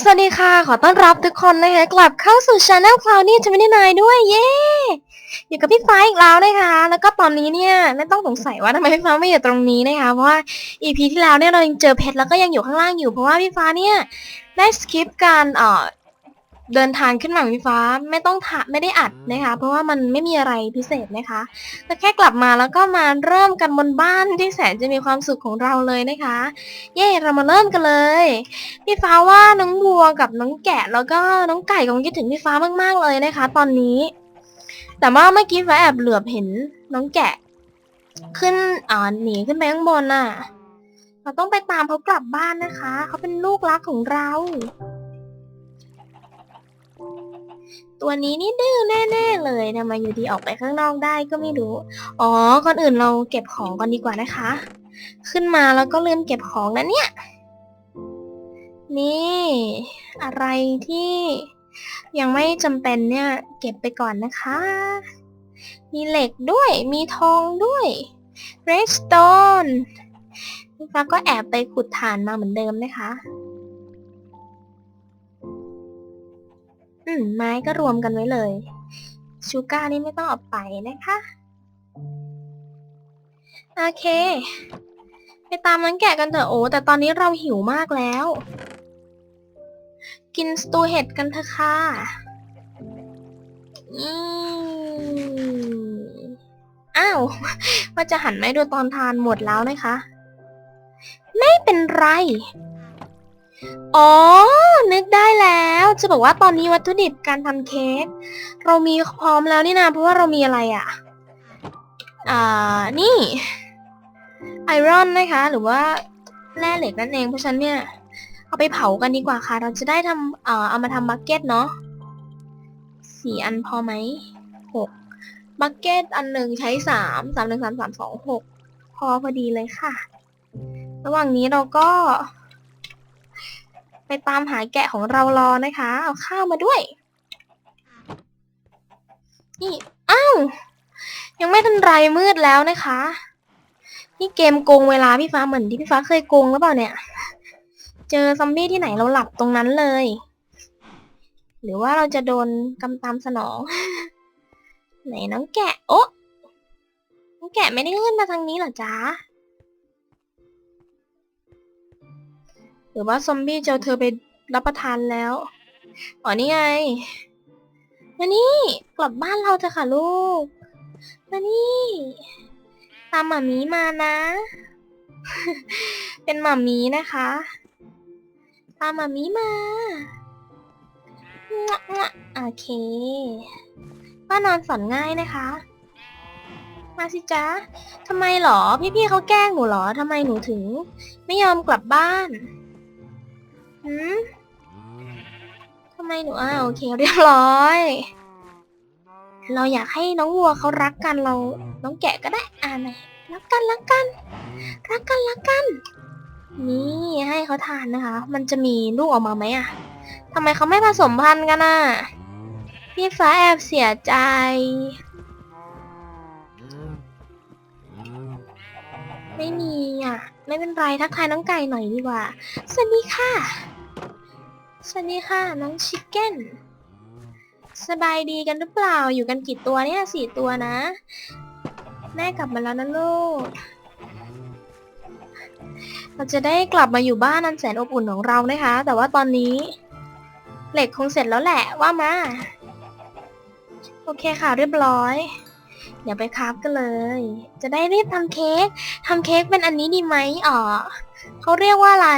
สวัสดีค่ะ ขอต้อนรับทุกคนนะคะ กลับเข้าสู่ช anel Cloudy จะไม่ได้นายด้วย เย้อยู่กับพี่ฟ้าอีกแล้วนะคะ แล้วก็ตอนนี้เนี่ยไม่ต้องสงสัยว่าทำไมพี่ฟ้าไม่อยู่ตรงนี้นะคะ เพราะว่า EP ที่แล้วเนี่ยเรายังเจอเพชรแล้วก็ยังอยู่ข้างล่างอยู่ เพราะว่าพี่ฟ้าเนี่ยได้สคิปการเอ่อ เดินทางขึ้นมาของพี่ฟ้าไม่ต้องถ่าไม่ได้อัดนะคะ เพราะว่ามันไม่มีอะไรพิเศษนะคะก็แค่กลับมาแล้วก็มาเริ่มกันบนบ้านที่แสนจะมีความสุขของเราเลยนะคะ เย้เรามาเริ่มกันเลยพี่ฟ้าว่าน้องวัวกับน้องแกะแล้วก็น้องไก่คงคิดถึงพี่ฟ้ามาก ๆเลยนะคะ ตอนนี้ แต่ว่าเมื่อกี้ฟ้าแอบเหลือบเห็นน้องแกะ ขึ้นอ่าหนีขึ้นไปข้างบนน่ะ เราต้องไปตามเขากลับบ้านนะคะเขาเป็นลูกรักของเรา ตัวนี้นี่ดื้อแน่ๆเลยทำไมอยู่ดีออกไปข้างนอกได้ก็ไม่รู้ อ๋อ ก่อนอื่นเราเก็บของกันดีกว่านะคะ ขึ้นมาแล้วก็ลืมเก็บของนะเนี่ย นี่ อะไรที่ยังไม่จำเป็นเนี่ย เก็บไปก่อนนะคะ มีเหล็กด้วย มีทองด้วย redstone ฟ้าก็แอบไปขุดถ่านมาเหมือนเดิมนะคะ ไม้ก็รวมกันไว้เลย ชูก้านี่ไม่ต้องเอาไปนะคะ โอเค ไปตามน้งแกะกันเถอะโอ้แต่ตอนนี้เราหิวมากแล้ว กินสตูเห็ดกันเถอะค่ะอืมอ้าว ว่าจะหันไม่ดูตอนทานหมดแล้วนะคะ ไม่เป็นไร อ๋อ นึกได้แล้ว จะบอกว่าตอนนี้วัตถุดิบการทำเค้กเรามีพร้อมแล้วนี่นะเพราะว่าเรามีอะไรอะ่ะ อ่า นี่ไอรอนนะคะ หรือว่าแร่เหล็กนั่นเองเพราะฉะนั้นเนี่ย เอาไปเผากันดีกว่าค่ะ เราจะได้ทำเอ่อเอามาทำบักเก็ตเนาะสี่อันพอไหมหกบักเก็ตอันหนึ่งใช้สามสามหนึ่งสามสามสองหกพอพอดีเลยค่ะ ระหว่างนี้เราก็ ไปตามหาแกะของเรารอนะคะ เอาข้าวมาด้วย นี่ อ้าว ยังไม่ทันไรมืดแล้วนะคะ นี่เกมโกงเวลาพี่ฟ้าเหมือนที่พี่ฟ้าเคยโกงหรือเปล่าเนี่ย เจอซอมบี้ที่ไหนเราหลับตรงนั้นเลย หรือว่าเราจะโดนกำตามสนอง ไหนน้องแกะ โอ๊ะน้องแกะไม่ได้ขึ้นมาทางนี้เหรอจ๊ะ รือว่าซอมบี้เจอเธอไปรับประทานแล้วอ๋อนี่ไง มานี่ กลับบ้านเราเถอะค่ะลูก มานี่ ตามหมามีมานะ เป็นหมามีนะคะ ตามหมามีมาง่ะง่ะโอเคป้านอนสอนง่ายนะคะ มาสิจ๊ะทำไมหรอ พี่ๆเขาแกล้งหนูหรอทำไมหนูถึง ไม่ยอมกลับบ้าน หืมทำไมหนูอ่าโอเคเรียบร้อย เราอยากให้น้องวัวเขารักกันเรา น้องแกะก็ได้ อ่าไหนรักกันรักกัน รักกันรักกัน นี่ให้เขาทานนะคะ มันจะมีลูกออกมาไหมอะทำไมเขาไม่ผสมพันธุ์กันอะ พี่ฟ้าแอบเสียใจ ไม่มีอะ ไม่เป็นไรทักทายน้องไก่หน่อยดีกว่า สวัสดีค่ะส วัสดีค่ะ น้องชิคเก้น สบายดีกันหรือเปล่า อยู่กันกี่ตัวเนี่ยสี่ตัวนะ แม่กลับมาแล้วนะลูก เราจะได้กลับมาอยู่บ้านอันแสนอบอุ่นของเรานะคะ แต่ว่าตอนนี้ เหล็กคงเสร็จแล้วแหละว่ามา โอเคค่ะเรียบร้อย เดี๋ยวไปคราฟกันเลย จะได้รีบทำเค้กทำเค้กเป็นอันนี้ดีไหมอ๋อเขาเรียกว่าอะไร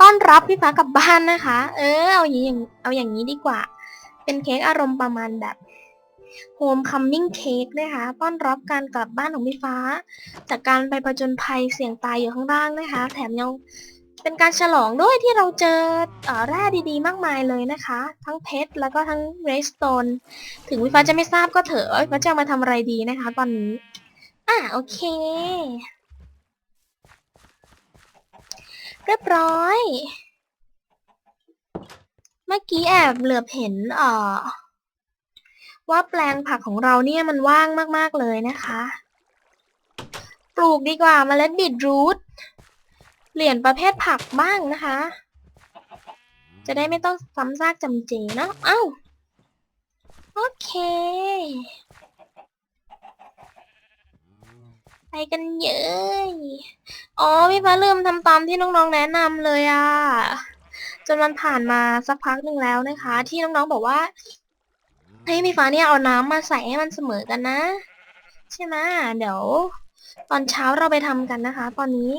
ต้อนรับพี่ฟ้ากลับบ้านนะคะ เออ เอาอย่างเอาอย่างนี้ดีกว่า เป็นเค้กอารมณ์ประมาณแบบ Home Coming Cake นะคะ ต้อนรับการกลับบ้านของพี่ฟ้า จากการไปประจนภัยเสี่ยงตายอยู่ข้างล่างนะคะ แถมยังเป็นการฉลองด้วยที่เราเจออแร่ดีๆ มากมายเลยนะคะ ทั้งเพชรแล้วก็ทั้งเรสโตนถึงพี่ฟ้าจะไม่ทราบก็เถอะว่าพี่ฟ้าจะเอามาทำอะไรดีนะคะ ตอนนี้ อะโอเค เรียบร้อย เมื่อกี้แอบเหลือบเห็นเอ่อว่าแปลงผักของเราเนี่ยมันว่างมากๆเลยนะคะ ปลูกดีกว่าเมล็ดบีทรูทเปลี่ยนประเภทผักบ้างนะคะ จะได้ไม่ต้องซ้ำซากจำเจเนาะ เอ้า โอเค ไปกันเยอะอ๋อพี่ฟ้าลืมทำตามที่น้องๆแนะนำเลยอะจนมันผ่านมาสักพักหนึ่งแล้วนะคะ ที่น้องๆบอกว่า ให้พี่ฟ้าเนี่ยเอาน้ำมาใส่ให้มันเสมอกันนะ ใช่ไหมเดี๋ยว ตอนเช้าเราไปทำกันนะคะ ตอนนี้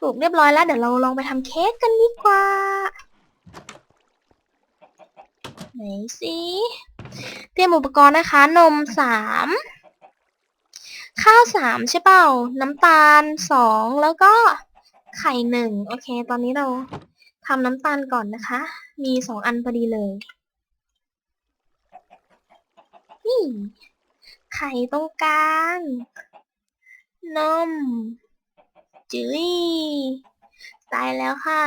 ปลูกเรียบร้อยแล้วเดี๋ยวเราลองไปทำเค้กกันดีกว่า ไหนสิเตรียมอุปกรณ์นะคะ นมสาม ข้าวสามใช่เปล่า น้ำตาลสองแล้วก็ไข่หนึ่งโอเค ตอนนี้เราทำน้ำตาลก่อนนะคะ มีสองอันพอดีเลย นี่ ไข่ตรงกลางนมจื้ยตายแล้วค่ะ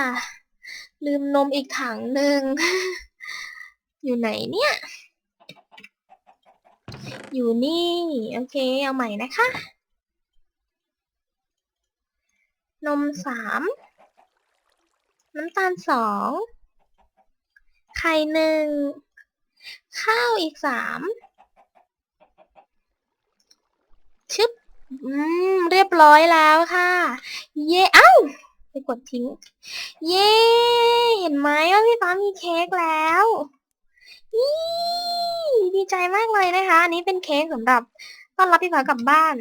ลืมนมอีกถังหนึ่ง อยู่ไหนเนี่ย อยู่นี่ โอเค เอาใหม่นะคะ นมสาม น้ำตาลสอง ไข่หนึ่ง ข้าวอีกสามชึบ อืม เรียบร้อยแล้วค่ะ เย่เอ้า ไปกดทิ้ง เย่เห็นไหมว่าพี่ฟ้ามีเค้กแล้ว ดีใจมากเลยนะคะ อันนี้เป็นเค้กสำหรับต้อนรับพี่ฟ้ากลับบ้าน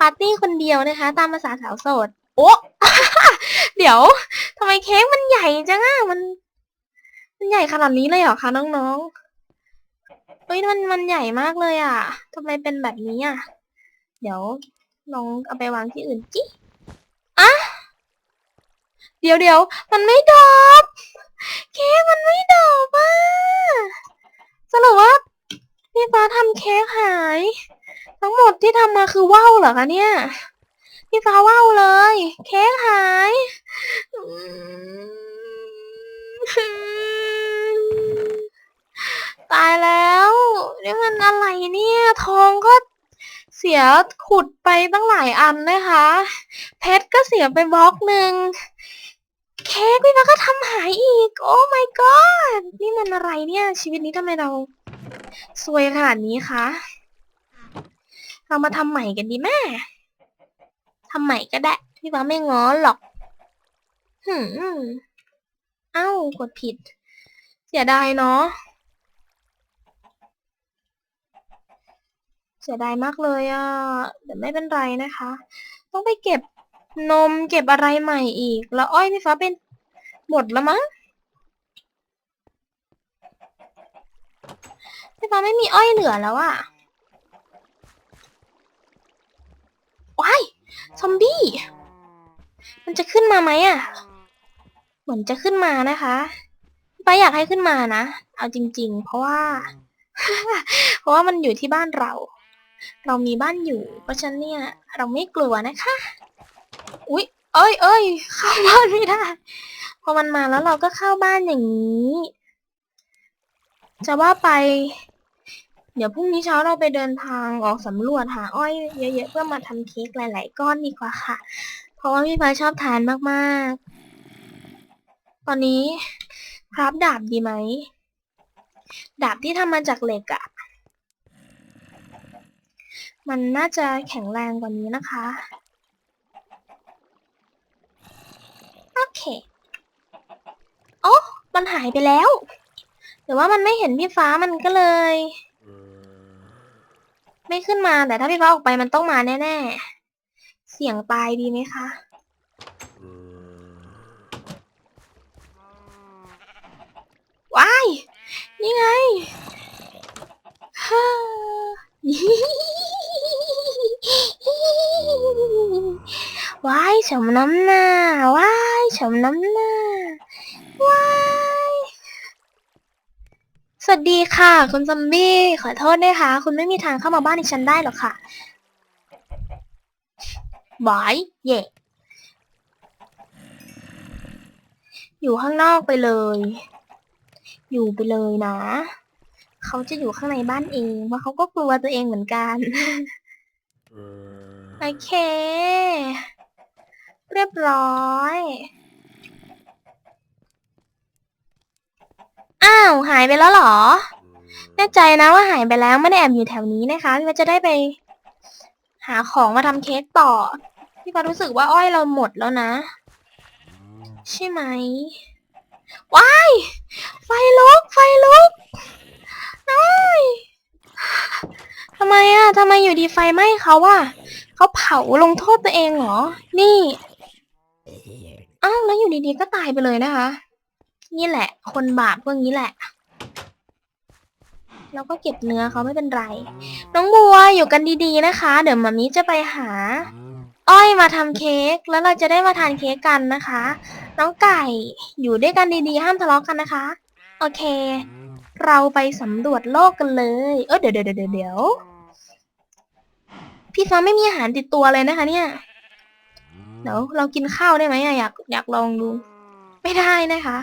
ปาร์ตี้คนเดียวนะคะ ตามภาษาสาวโสด โอ้เดี๋ยวทำไมเค้กมันใหญ่จังอะมัน มันใหญ่ขนาดนี้เลยเหรอคะน้องๆเฮ้ยมันมันใหญ่มากเลยอะทำไมเป็นแบบนี้อะเดี๋ยวลองเอาไปวางที่อื่นจิอะเดี๋ยวเดี๋ยวมันไม่ดรอป เค้กมันไม่ดอปอะสรุปว่าพี่ฟ้าทำเค้กหาย ทั้งหมดที่ทำมาคือว่าวเหรอคะเนี่ย พี่ฟ้าว่าวเลย เค้กหายตายแล้วนี่มันอะไรเนี่ย ทองก็เสียขุดไปตั้งหลายอันนะคะ เพชรก็เสียไปบล็อกหนึ่ง เค้กพี่ฟ้าก็ทำหายอีก โอ้ my god นี่มันอะไรเนี่ย ชีวิตนี้ทำไมเราซวยขนาดนี้คะ เรามาทำใหม่กันดีแม่ทำใหม่ก็ได้ พี่ฟ้าไม่ง้อหรอก หืมเอ้ากดผิด เสียดายเนาะ เสียดายมากเลยอะ่ะ แต่ไม่เป็นไรนะคะ ต้องไปเก็บ นมเก็บอะไรใหม่อีก แล้วอ้อยพี่ฟ้าเป็นหมดแล้วมั้งพี่ฟ้าไม่มีอ้อยเหลือแล้วอะว้ายซอมบี้ มันจะขึ้นมาไหมอะเหมือนจะขึ้นมานะคะป้าอยากให้ขึ้นมานะ เอาจริง ๆ เพราะว่า เพราะว่ามันอยู่ที่บ้านเรา เรามีบ้านอยู่ เพราะฉะนั้นเนี่ย เราไม่กลัวนะคะ เอ้ยเอ้ยเข้าบ้านไม่ได้ พอมันมาแล้วเราก็เข้าบ้านอย่างนี้ จะว่าไป เดี๋ยวพรุ่งนี้เช้าเราไปเดินทางออกสำรวจหาอ้อยเยอะๆเพื่อมาทำเค้กหลาย ๆ ก้อนดีกว่าค่ะ เพราะว่าพี่ฟ้าชอบทานมากๆ ตอนนี้คราฟดาบดีไหม ดาบที่ทำมาจากเหล็กอะมันน่าจะแข็งแรงกว่านี้นะคะ โอเคโอ้มันหายไปแล้วหรือว่ามันไม่เห็นพี่ฟ้ามันก็เลย ไม่ขึ้นมาแต่ถ้าพี่ฟ้าออกไปมันต้องมาแน่ๆ เสียงตายดีไหมคะ ว้าย นี่ไงฮ่า ว้ายสมน้ำหน้าว้ายสมน้ำหน้าว้ายสวัสดีค่ะ คุณซอมบี้ขอโทษนะคะคุณไม่มีทางเข้ามาบ้านดิฉันได้หรอกค่ะบายเย่อยู่ข้างนอกไปเลย อยู่ไปเลยนะ เขาจะอยู่ข้างในบ้านเองเพราะเขาก็กลัวตัวเองเหมือนกัน โอเค เรียบร้อย อ้าว หายไปแล้วเหรอ แน่ใจนะว่าหายไปแล้วไม่ได้แอบอยู่แถวนี้นะคะพี่ว่าจะได้ไป หาของมาทำเค้กต่อ พี่ฟ้ารู้สึกว่าอ้อยเราหมดแล้วนะ ใช่ไหมว้าย ไฟลุก ไฟลุกน้อยทำไมอะทำไมอยู่ดีไฟไหม้เขาอะเขาเผาลงโทษตัวเองเหรอ นี่ อ้าวแล้วอยู่ดีๆก็ตายไปเลยนะคะ นี่แหละ คนบาปพวกนี้แหละ แล้วก็เก็บเนื้อเขาไม่เป็นไร น้องบัวอยู่กันดีๆนะคะ เดี๋ยวมามิจะไปหา อ้อยมาทำเค้กแล้วเราจะได้มาทานเค้กกันนะคะ น้องไก่อยู่ด้วยกันดีๆห้ามทะเลาะกันนะคะ โอเค เราไปสำรวจโลกกันเลย เออเดี๋ยวเดี๋ยวเดี๋ยวเดี๋ยวพี่ฟ้าไม่มีอาหารติดตัวเลยนะคะเนี่ย เดี๋ยวเรากินข้าวได้ไหมอะอยากอยากลองดู ไม่ได้นะคะ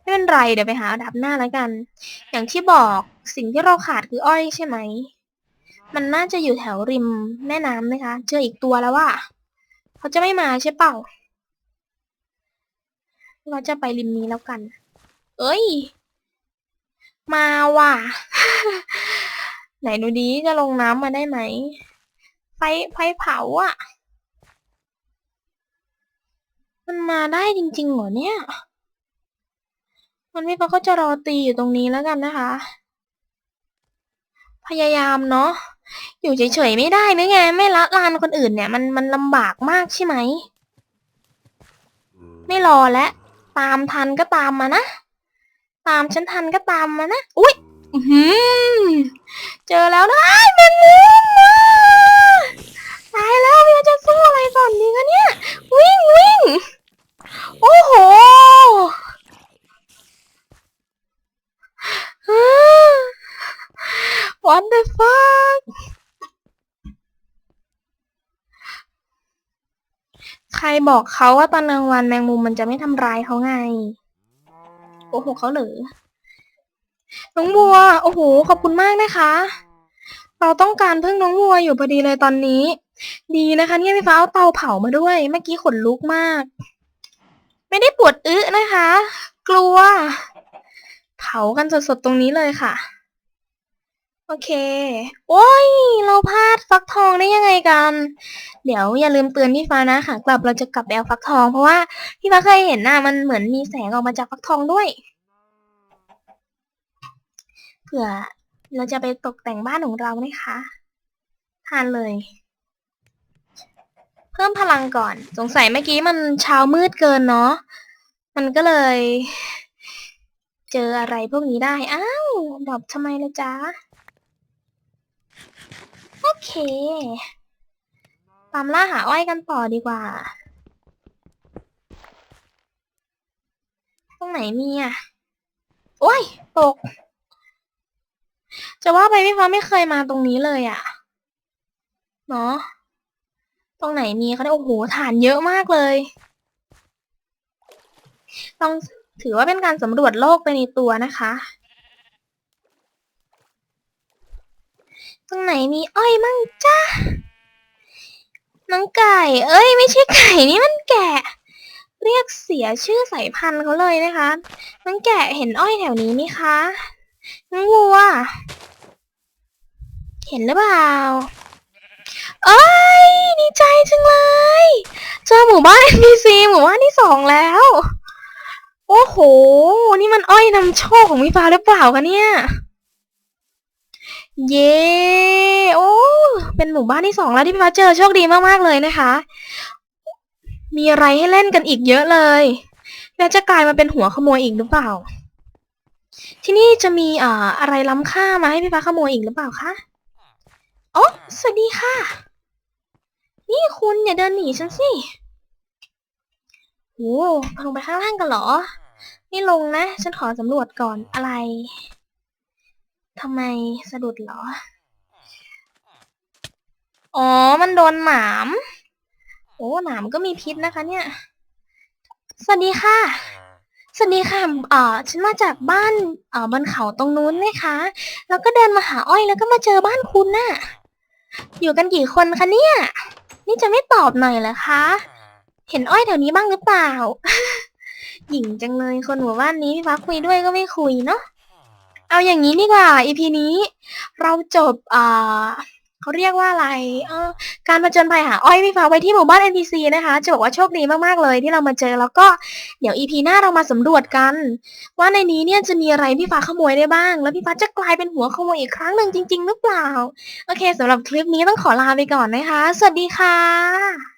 ไม่เป็นไรเดี๋ยวไปหาดับหน้าแล้วกัน อย่างที่บอกสิ่งที่เราขาดคืออ้อยใช่ไหม มันน่าจะอยู่แถวริมแม่น้ำนะคะ เจออีกตัวแล้วว่าเขาจะไม่มาใช่เปล่า เราจะไปริมนี้แล้วกัน เอ้ย มาว่ะ ไหนดูดีจะลงน้ำมาได้ไหม ไฟไฟเผาอะ มันมาได้จริงๆเหรอเนี่ย มันไม่ปะก็จะรอตีอยู่ตรงนี้แล้วกันนะคะ พยายามเนาะ อยู่เฉยๆไม่ได้นึกไง ไม่ละลานคนอื่นเนี่ย มันมันลำบากมากใช่ไหม ไม่รอแล้ว ตามทันก็ตามมานะ ตามฉันทันก็ตามมานะ อุ้ยอื้อหือเจอแล้วนะอ้ายแมงมุมมาตายแล้วพี่ว่าจะสู้อะไรก่อนดีคะเนี่ย วิ่งวิ่ง โอ้โห What the fuck ใครบอกเขาว่าตอนกลางวันแมงมุมมันจะไม่ทำร้ายเขาไง โอ้โหเขาเหรือน้องบัว โอ้โห ขอบคุณมากนะคะ เราต้องการพึ่งน้องบัวอยู่พอดีเลยตอนนี้ ดีนะคะเนี่ยพี่ฟ้าเอาเตาเผามาด้วย เมื่อกี้ขนลุกมาก ไม่ได้ปวดอึนะคะ กลัว เผากันสดๆตรงนี้เลยค่ะ โอเค โอ้ย เราพลาดฟักทองได้ยังไงกัน เดี๋ยวอย่าลืมเตือนพี่ฟ้านะค่ะ กลับเราจะกลับไปเอาฟักทอง เพราะว่าพี่ฟ้าเคยเห็นน่ะมันเหมือนมีแสงออกมาจากฟักทองด้วย เผื่อเราจะไปตกแต่งบ้านของเรานะคะ ทานเลย เพิ่มพลังก่อน สงสัยเมื่อกี้มันเช้ามืดเกินเนาะ มันก็เลย เจออะไรพวกนี้ได้ อ้าวดอปทำไมละจ๊ะ โอเค ตามล่าหาอ้อยกันต่อดีกว่า ตรงไหนมีอะ โอ้ย ตก จะว่าไปพี่ฟ้าไม่เคยมาตรงนี้เลยอะ เนาะ ตรงไหนมีเขาได้โอ้โหฐานเยอะมากเลยต้องถือว่าเป็นการสำรวจโลกไปในตัวนะคะ ตรงไหนมีอ้อยมั่งจ้าน้องไก่ เอ้ย ไม่ใช่ไก่นี่มันแกะ เรียกเสียชื่อสายพันธุ์เขาเลยนะคะน้องแกะเห็นอ้อยแถวนี้ไหมคะน้องวัว เห็นหรือเปล่า เอ้ยดีใจจังเลยเจอหมู่บ้าน NPC หมู่บ้านที่สองแล้ว โอ้โห นี่มันอ้อยนำโชคของพี่ฟ้าหรือเปล่าคะเนี่ย เย้โอ้เป็นหมู่บ้านที่สองแล้วที่พี่ฟ้าเจอโชคดีมากๆเลยนะคะ มีอะไรให้เล่นกันอีกเยอะเลยแล้วจะกลายมาเป็นหัวขโมยอีกหรือเปล่า ที่นี่จะมีอ่าอะไรล้ำค่ามาให้พี่ฟ้าขโมยอีกหรือเปล่าคะโอ้สวัสดีค่ะ นี่คุณอย่าเดินหนีฉันสิโอ้ลงไปข้างล่างกันเหรอ ไม่ลงนะ ฉันขอสำรวจก่อนอะไรทำไมสะดุดเหรอ อ๋อ มันโดนหนาม โอ้ หนามก็มีพิษนะคะเนี่ย สวัสดีค่ะ สวัสดีค่ะเอ่อฉันมาจากบ้านเอ่อบนเขาตรงนู้นนะคะ แล้วก็เดินมาหาอ้อยแล้วก็มาเจอบ้านคุณน่ะ อยู่กันกี่คนคะเนี่ย นี่จะไม่ตอบหน่อยเหรอคะ เห็นอ้อยแถวนี้บ้างหรือเปล่า หญิงจังเลยคนหมู่บ้านนี้พี่ฟ้าคุยด้วยก็ไม่คุยเนาะ เอาอย่างนี้ดีกว่า EP นี้ เราจบอ่า เขาเรียกว่าอะไรเออการมาจนภัยหาอ้อยพี่ฟ้าไว้ที่หมู่บ้าน NPC นะคะ จะบอกว่าโชคดีมากๆเลยที่เรามาเจอ แล้วก็เดี๋ยว EP หน้าเรามาสำรวจกัน ว่าในนี้เนี่ยจะมีอะไรพี่ฟ้าขโมยได้บ้าง แล้วพี่ฟ้าจะกลายเป็นหัวขโมยอีกครั้งหนึ่งจริง ๆ หรือเปล่า โอเคสำหรับคลิปนี้ต้องขอลาไปก่อนนะคะ สวัสดีค่ะ